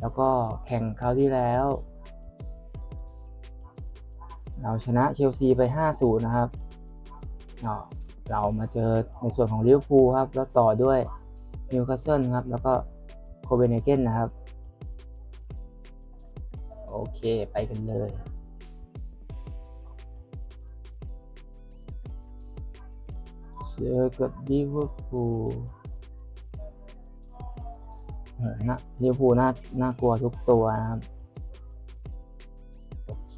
แล้วก็แข่งคราวที่แล้ว เราชนะเชลซีไป 5-0 นะครับเรามาเจอในส่วนของลิเวอร์พูลครับ แล้วต่อด้วยนิวคาสเซิลครับ แล้วก็โคเปนเฮเกนนะครับ โอเคไปกันเลย เจอกับลิเวอร์พูล นะลิเวอร์พูลน่าน่ากลัวทุกตัวนะครับโอเค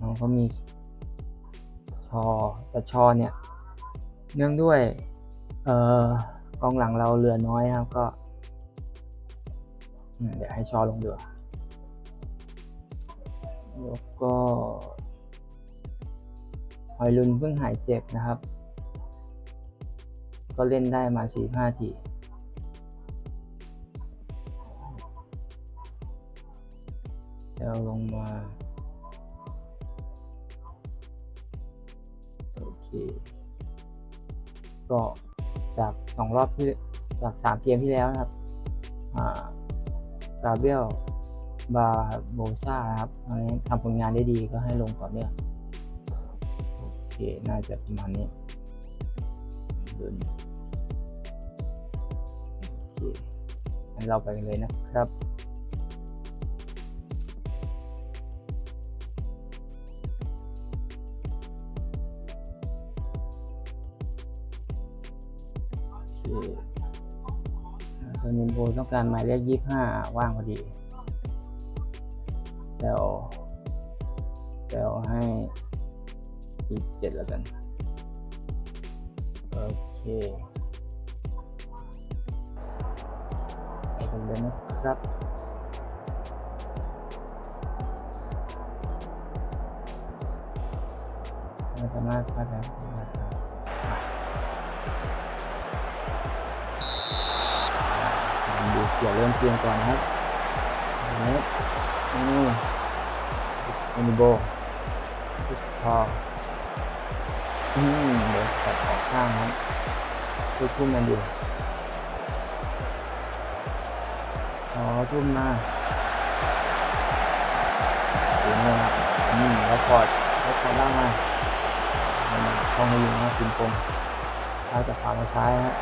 น้องเขามีชอแต่ชอเนี่ย เนื่องด้วย เอ่อกองหลังเราเหลือน้อยครับก็ เดี๋ยวให้ชอลงเดือแล้วก็หอยลุนเพิ่งหายเจ็บนะครับ ก็เล่นได้มาสี่ห้าทีเดี๋ยวลงมา โอเค ก็จากสองรอบที่จากสามเกมที่แล้วนะครับอ่ากาเบลบาโบซาครับตอนนี้ทำผลงานได้ดีก็ให้ลงต่อเนื่องโอเค น่าจะประมาณนี้ดุน เราไปกันเลยนะครับโอเคตัวนิมโบต้องการหมายเลขยี่ห้าว่างพอดีเดี๋ยวเดี๋ยวให้อีกเจ็ดแล้วกัน โอเค กันเลยนะครับไม่สามารถพลาดแล้วนะครับผมดูเกี่ยวเริ่มเกมก่อนนะครับนี่นี่เอนิโบทุกพออืมเดี๋ยวตัดออกข้างครับทุกทุ่มมันอยู่ อ๋อทุ่มมาถึงเลยครับอืมแล้วกอดแล้วกอดล่างมาเอามาเข้ามาอยู่นะสินปงเท้าจากขวามาซ้ายฮะ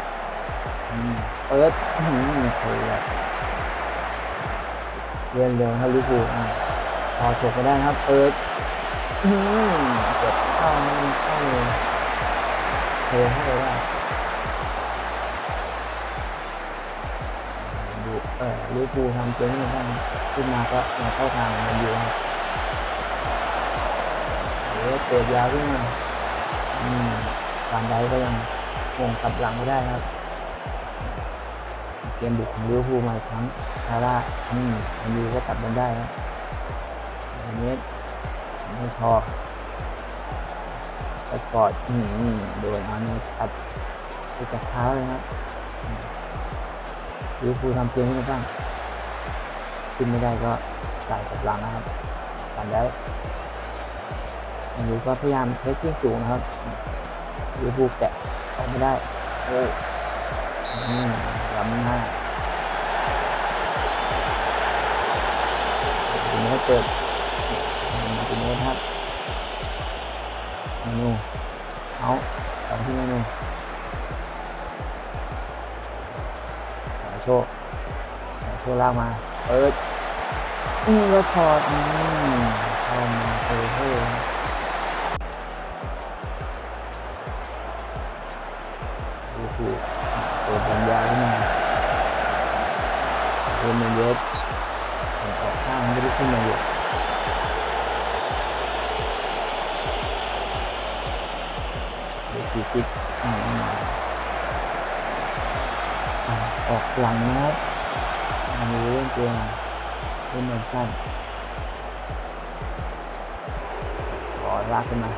อืมเปิดอืมเคยแบบเรียนเร็วครับลิเวอร์พูลอะพอฉกไม่ได้นะครับเปิดอืมเก็บเข้าไม่เข้าเลยเทเข้าไปได้ ออลิเวอร์พูลทำเกมนี้บ้งขึ้นมาก็มาเข้าทางมันอยู่ครับเดี๋ยวเปิดยาวขึ้นมาอืมการได้ก็ยังคงกลับหลังไม่ได้ครับ เกมบุกของลิเวอร์พูลมาอีกครั้งซาร่าอืมอันนี้ก็ตัดบอลได้แล้วอันนี้ไม่ชอบไปกอดอืมโดนอันนี้ตัดไปจากเท้าเลยครับ ลิเวอร์พูลทำเกมนี้มาบ้างขึ้นไม่ได้ก็จ่ายกับหลังนะครับกันได้อันนี้ก็พยายามเพสซิ่งสูงนะครับลิเวอร์พูลแกะออกไม่ได้โอ้อล้ำหน้าทีนี้เปิดมาทีนี้ครับเมนูเอาสองที่เมนู โชว์ขอโชว์ลากมาเปิดอืมแล้วพออืมเข้ามาเฮ้ยเฮ้ยดูถูกเปิดบรรยายขึ้นมาเอ็นเยสออกข้างไม่ได้ขึ้นมาอยู่เดี๋ยวสี่ติ๊กอืม ออกหลังนะครับอันนี้เล่นเกมเล่นเหมือนกันขอลากขึ้นมา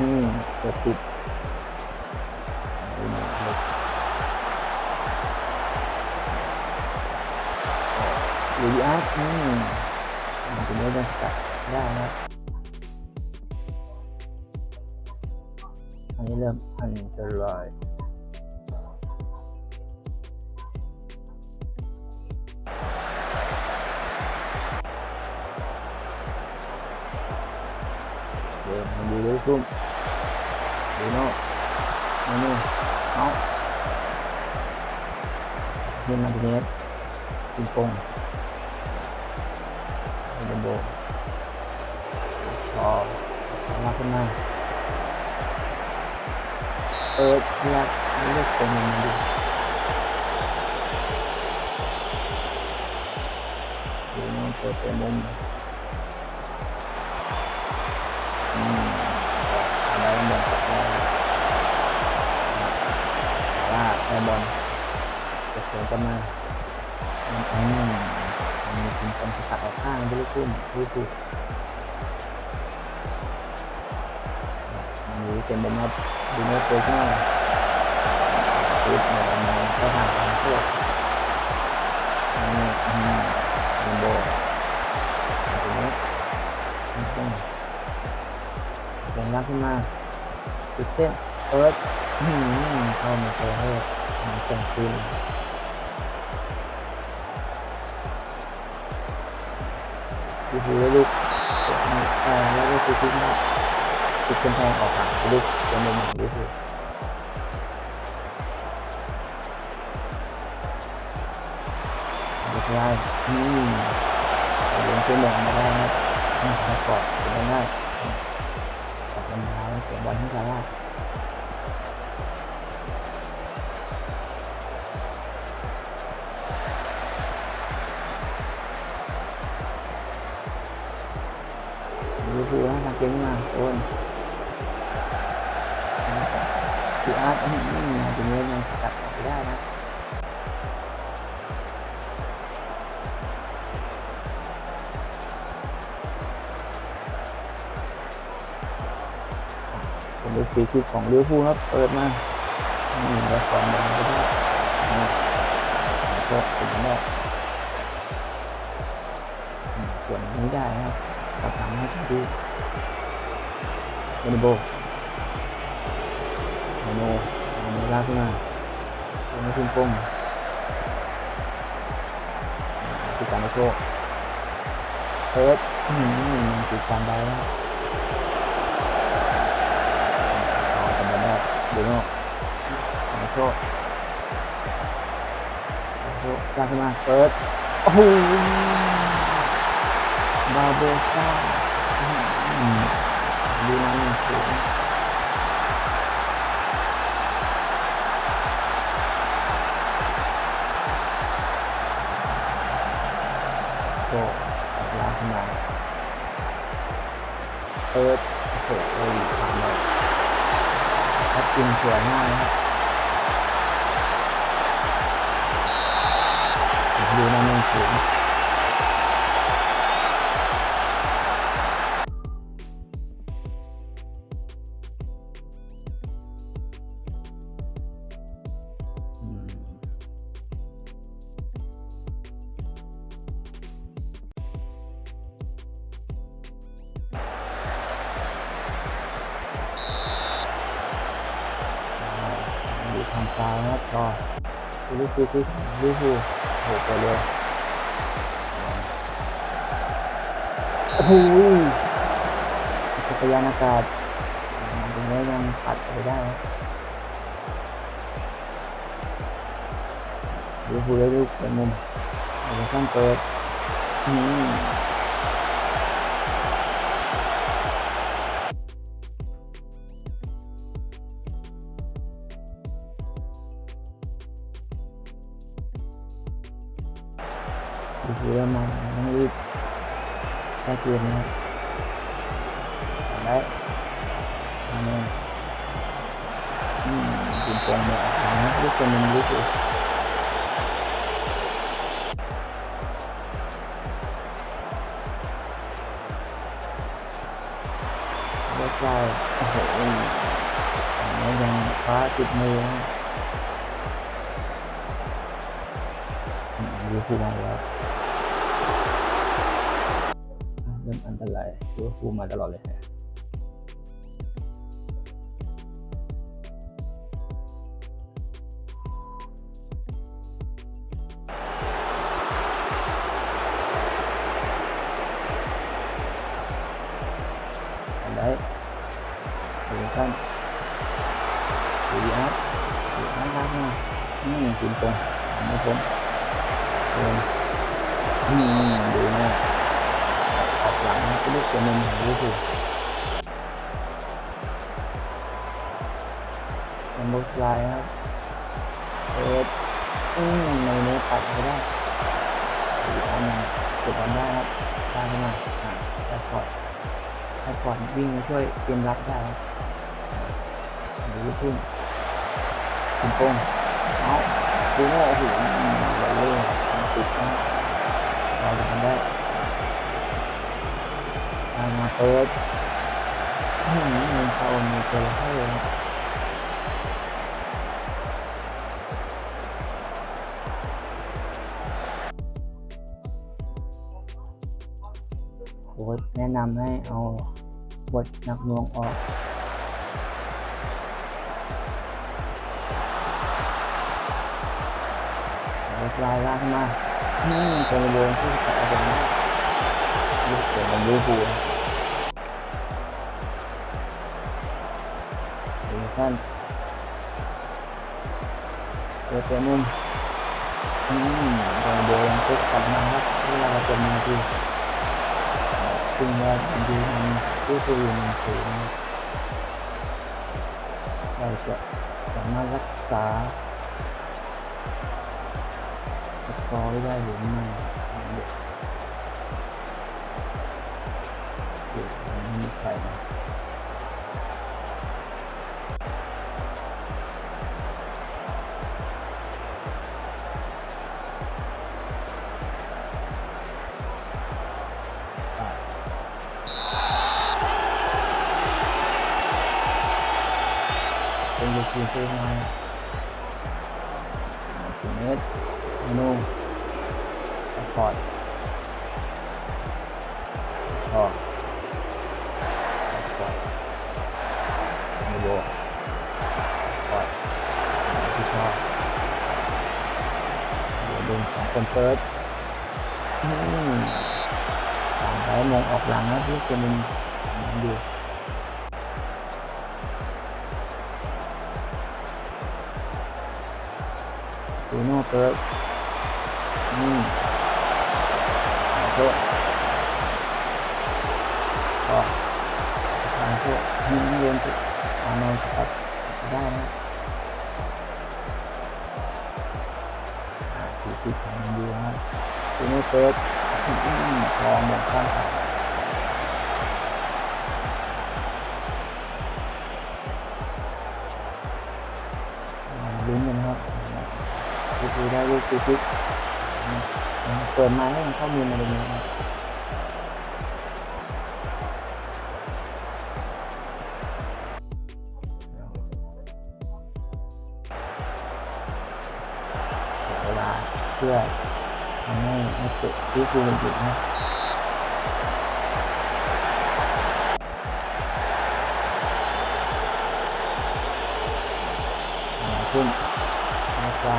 นี่เกิดติดหรืออาร์ตอืมอาจจะไม่ได้ตัดได้นะอันนี้เริ่มอันตราย ซุ่มดูโน่มานี่เอาเล่นมาทีนี้ปิงปงเดนโบพอลาขึ้นมาเปิดลากเลือกตรงมันดูดูโน่เปิดเป็นมุม สวนกลันมาอืมอืมมีคุณคนสกัดออกข้างไปลูกคุ้มลูกคุ้มมีเป็นบอลมาดูโน่เปิดขึ้นมาปิดเนี่ยมองเข้าทางทางโทษนี่อืมเดนโบตรงนี้ปิงปองเสียงรักขึ้นมาจุดเส้นเอิร์ธเข้ามาเจอให้มาเสียงคืน ดูดูแล้วลูกแล้วก็คือทิ้งติดกำแพงออกห่างลูกจะมุมของดูดูเด็กไล่อืมเลี้ยงเป็นหนึ่งมาได้นะอืมแล้วกอดเป็นได้ออกบอลเท้าเสียบอลให้ซาร่า ลิเวอร์พูนะเกมขึ้นมาโอนคืออาร์ตอื้อหือตรงนี้ยังสกัดออกไปได้นะเป็นลูฟรีคิกของเลิเวอร์พูลครับเปิดมาอืมแล้วสอนบอลไปได้แล้วก็ถึงนอกอืมส่วนนี้ได้นะ ครับกลับหลังให้ที่เบนโบโมโนโมโนลากขึ้นมาตรงนี้คุณปงที่การได้โชคเพิร์ดอืมมันติดการได้แล้วต่อกันแบบนี้ดูโน่การโชคการโชคลากขึ้นมาเพิร์ดโอ้โห บาโบซ่าอืมดูน้ำมันสูงโก็ลากขึ้นมาเปิดโอ้โหเลยทำเลยถ้ากินสวยมากนะครับดูน้ำมันสูงอื คือร์พูลที่ลิฟูโหไปเลยโอ้โหจักรยานอากาศตรงนี้ยังปัดไปได้นะลิเวอร์พูลได้ลูกเป็นมุมเอเวอร์ตันเปิดอื มลิเวอร์พูลมาต้องรีบแก้เกมนะครับได้มาเนี่ยอืมยิงตรงเนี่ยออกนะลูกเป็นมุมลิเวอร์พูลแล้วก็โอ้โหแล้วยังคว้าติดมือนะอืมลิเพูดมาตลอดเลยฮะอันได้กันดีครับดีนะครับนะนี่คุณตรงไม่พ้นเออนี่ดูนะ หลังนะก็ลูกตัวนึงของลิเวอร์พูลมันบุกไลน์ครับเอ็ดอืมในเนื้ตัดไม่ได้อีกอันหนึงกดบอลได้ครับได้ขึ้นมาอ่าได้พอร์ตได้พอร์ตวิ่งช่วยเกมรับได้ครับดูลูกทุ่งคุณโป้งเอาดูโง่โอ้โหอืมบอลเล่นติดนะเราทำได้ ได้มาเปิดอืมมีเขามีเจอให้เลยโค้ชแนะนำให้เอาบทนักหน่วงออกลายล่ากขึ้นมา นี่เป็นวงที่จะเอาไปนะลูกเสี ยงของลิเวอร์พูลดูสั้นเปิดตัวมุมอืมตอนเดียวยังพุกกลับมาครับเวลาเราเป็นนาทีซึ่งว่ามันดีมันผู้ผู้อยู่ในสูงเราจะสามารถรักษาสกอร์ไว้ได้หรือไม่ ไม่มีใครนะเป็นยู ไม่โบสปอร์ตที่ชอบเดี๋ยวดึงสองคนเฟิร์สอืมสามร้อยมองออกหลังนะที่จะมันมันดีตูโน่เปิดนี่ขอโทษก็ทางพวกนี่นักเรียนที่อา นอนตัดได้นะอ่าสีสีของมันดีนะตูโน่เปิดลอืมอหมดข้างขาอ่าลุ้นกันครับดูดูได้ลูกฟิกเปิดมาให้มันข้อมูลมาเลยนะครับ นักเตะที่คือมันติดนะอ่าขึ้นม่ใช่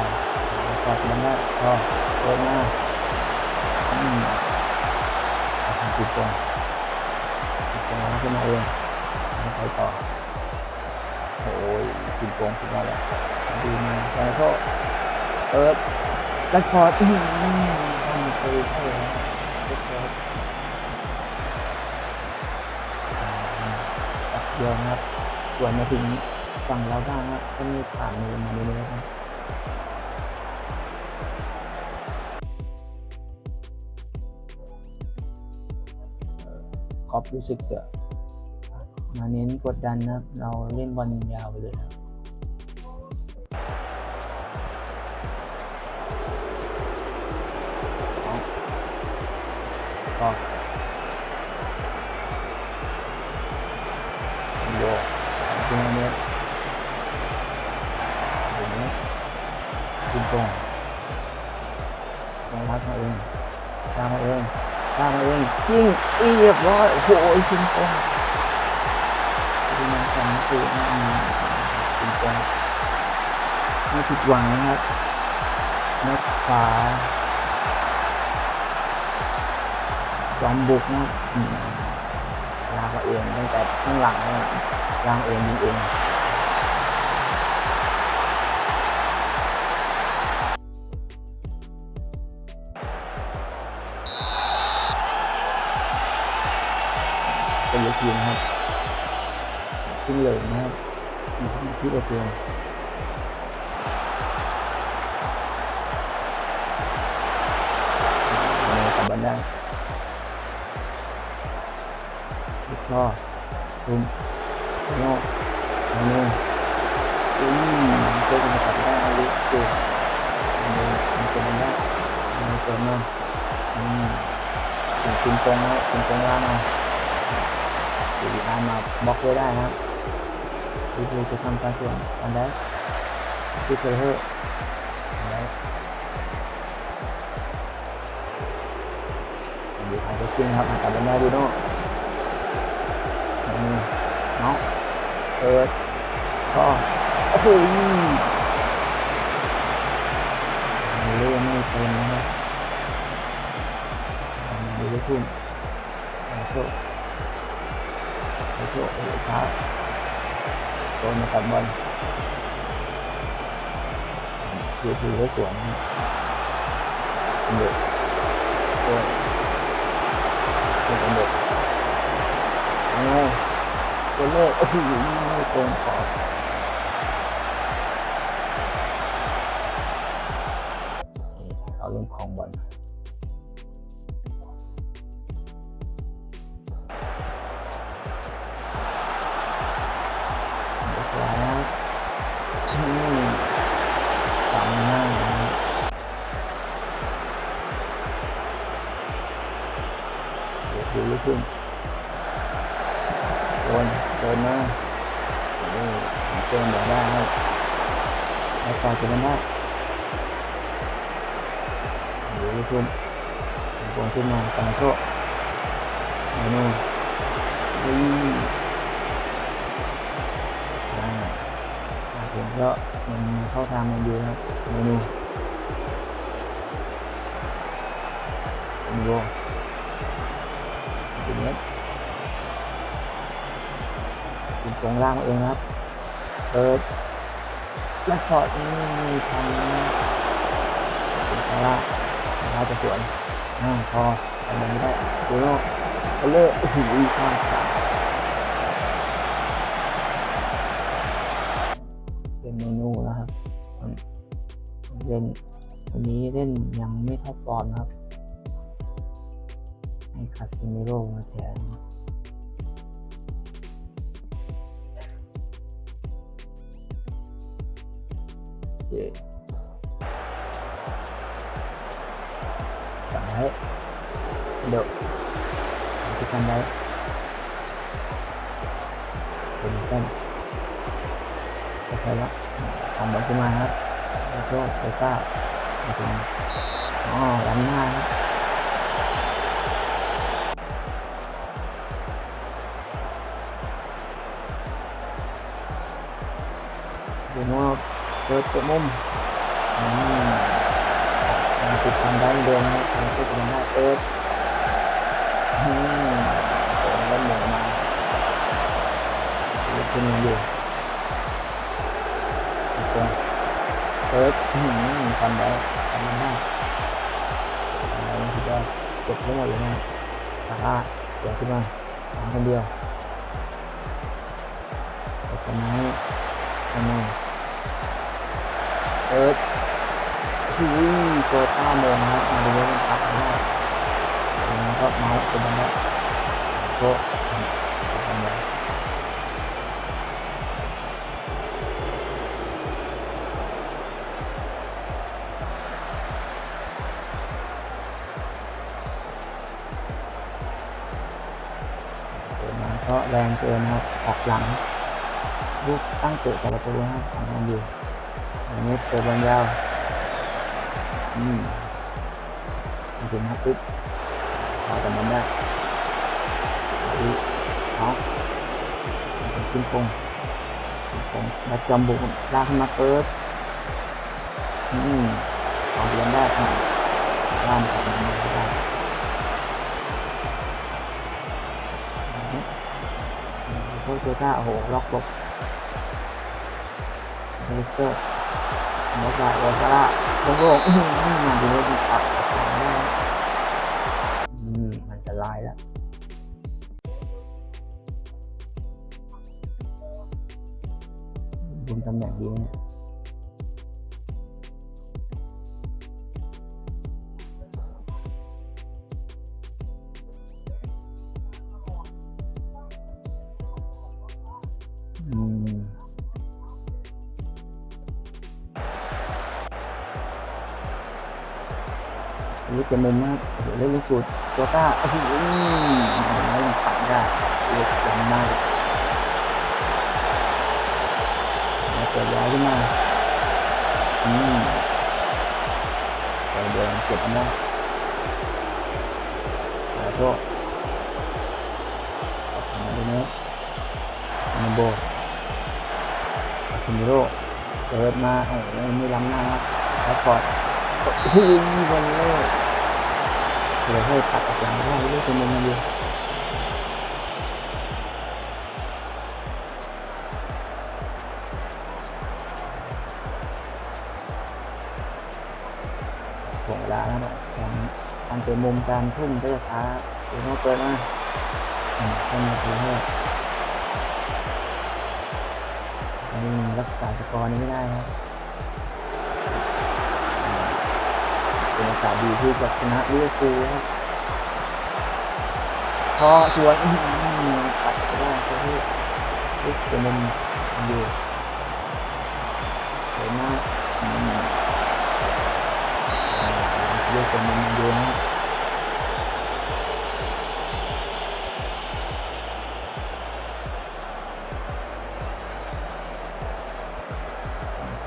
กอดมันได้พอเดินมาอืมเอาทำจิตตรงจิตตรงขึ้นมาเองไปต่อโอ้ยจิตตรงสุดยอดเลยดีมาแต่ก็เปิดแล้วพออื มทำไปให้เลยนะเล็กน้อยตัดเดียวนะครับ ส่วนมาถึงฝั่งเราบ้างนะก็มีผ่านมือมาเรื่อยๆนะคอปรู้สึกจะมาเน้นกดดันนะครับ เราเล่นบอลยาวเลยนะ อกโยกจริงเนี้ยองนี้คุณตรงตรงรับมาเองตามมาเองตามมาเองจริงอีเรียบร้อยโอ้โหคุณตรงดูมันสองตันะอืมคุณตรงไม่ผิดหวังนะครับนักขา จอมบุกนะครับลากมาเองตั้งแต่ข้างหลังเลางเองยิงเองเป็นลูกทีมนะครับขึ้นเลยนะครับที่ตัวเองกลับบ้านได้ ลูกช่อรุมโน่เอาโน่อุ้ยเจอกันกับได้เอาลูกเก่งเอาโน่มันจะมันได้อาโน่เติมมาอืมถึงคุณตรงแล้วคุณตรงล่างมาอยู่ดีอามาบล็อกไว้ได้นะครับดูดูจะทำการส่วนกันได้ที่เคยเฮอร์ได้ดูใครจะขึ้นครับกลับบ้านได้ดูโน่อืม เนาะเปิดก็โอ้โหเล่ไม่เป็นนะครับดูได้ทุ่มโชคโชคโอ้โหช้าโดนมาตัดบอลคือคือได้สวนนะครับเด็กโอ้ยเป็นเด็กโอ้ ตัวเลขโอ้โหไม่ตรงขอบเขาเล่นของบอลเรียบร้ แล้วต่อจะมันได้เดี๋ยวขึ้นโดนขึ้นมาตามโชคเมนูอุ้ยอ่าอ่าผมก็มันเข้าทางมันดีครับเมนูเมนูถึงเนี้ยเป็นตรงล่างเองนะครับเปิด และพอร์ตนี่ทำเป็นตรงล่างนะครับจะสวนอ่าพอทำไม่ได้ดูโน่ไปเลยโอ้โหข้ามขาเป็นเมนูนะครับเล่นวันนี้เล่นยังไม่เท่าปอนนะครับให้คาซิเมโร่มาแทน เจสั่งให้เดี๋ยวที่ทำได้เป็นต้นโอเคละทำบอลขึ้นมาครับแล้วก็ไปต้าอ๋อล้ำหน้าครับ เปิดตัวมุมอืมติดทำได้เดิมนะทำติดทำได้เอิร์ดอืมเปิดแล้วหมูมาอยู่ที่นี่อยู่อีกคนเอิร์ดอืมทำได้ทำได้ทำได้ที่จะเก็บทั้งหมดเลยนะตาล่าเดี๋ยวขึ้นมาทำคนเดียวเก็บต้นไม้ทำไม เอิร์ดอุ้ยโตต้าโมงนะมาดูมันตัดไม่ได้แล้วก็เมาส์เป็นยังไงก็เป็นยังไงเกิดมาก็แรงเกินนะครับออกหลังลูกตั้งเตะกับประตูนะครับของมันอยู่ อันนี้เปิดบอลยาวอืมถึงมาปุ๊บพอแต่มันได้ดูเอาขึ้นปงขึ้นปงแล้วจอมบุกลากขึ้นมาเปิดอืมเอาเรียนได้ครับล่ามกับมันไม่ได้โอ้โจต้าโอ้โหล็อกหลบเมสเตอร์ มอสลาโอซาร่าโล่งโล่งอื้อหือมาดูดีอับ โอ้โหแล้วยังปัดได้เล็กยังไมากแล้วเกิดย้ายขึ้นมาอืมเดี๋ยวเดินเก็บกันได้ขอโทษขอบคุณนะตรงนี้มันโบอาชิมิโร่เปิดมาโอ้โหไม่ล้ำหน้าครับแล้วกอดยิงบอลเล่ เลยให้ตัดออกหลังได้ลูกเป็นมุมดีถ่วงเวลาแล้วนะการการเตะมุมการทุ่มก็จะช้าเดูโน่เปิดมาเข้ามาทีเพื่อยังรักษาสกอร์นี้ไม่ได้ครับ เป็นโอกาสดีที่จะชนะลิเวอร์พูลครับพอสวนตัดไปได้ก็ที่ลูกเป็นมุมอยู่สวยมากอืมอ่าลูกเป็นมุมอยู่นะ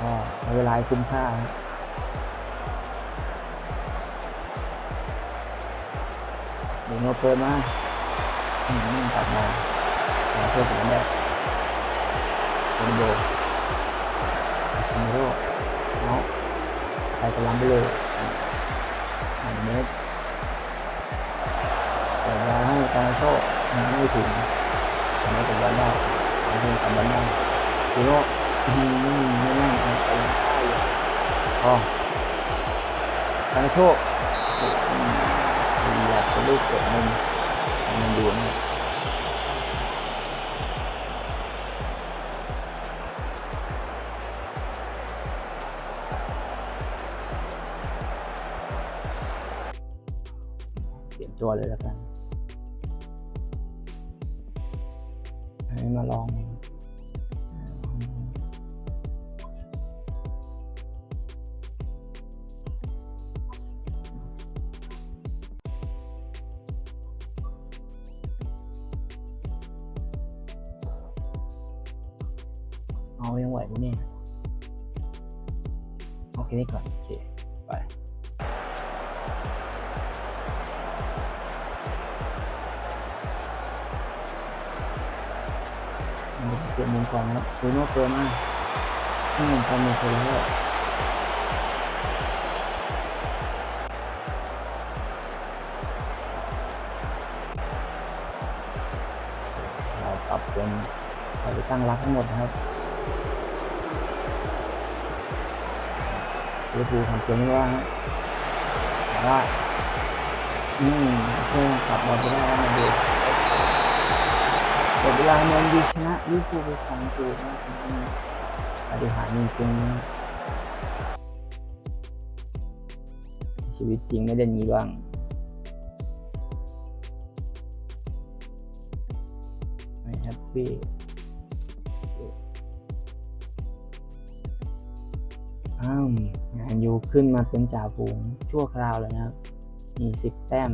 ก็เวลาคุ้มค่าครับ เดี๋ยวเปิดมาอืมตัดมาแล้วเพื่อผมได้เป็นโบอาชิมิโรเนาะไปกำลังไปเลยหนึ่งเมตรเปิดมาให้การโชคไม่ถึงทำให้เป็นวันได้ทำให้เป็นวันได้ชิโร่อืมไม่นั่งไปได้อยู่พอการโชคอืมอยาก ลูกกดมุมมันดูนเปลี่ยนตัวเลยแล้วกัน เอายังไหวไหมเนี่ยโอเคนี่ก่อนโอเคไปเปลี่ยนมุมก่อนนะครับดูโน่เกินมากนี่มันทำมือคนแล้วเราปรับเป็นเราไปตั้งรักทั้งหมดนะครับ ลิเวอร์พูลทำเกมไม่ว่าฮะแต่ว่าอืมเพิ่งกลับบอลไปได้แล้วมาดูหมดเวลาแมนยูชนะลิเวอร์พูลไปสองศูนย์นะอืมปฏิหารจริงๆชีวิตจริงไม่ได้มีบ้างไม่แฮปปี้อ้าว ยูขึ้นมาเป็นจ่าฝูงชั่วคราวเลยนะครับ มีสิบแต้ม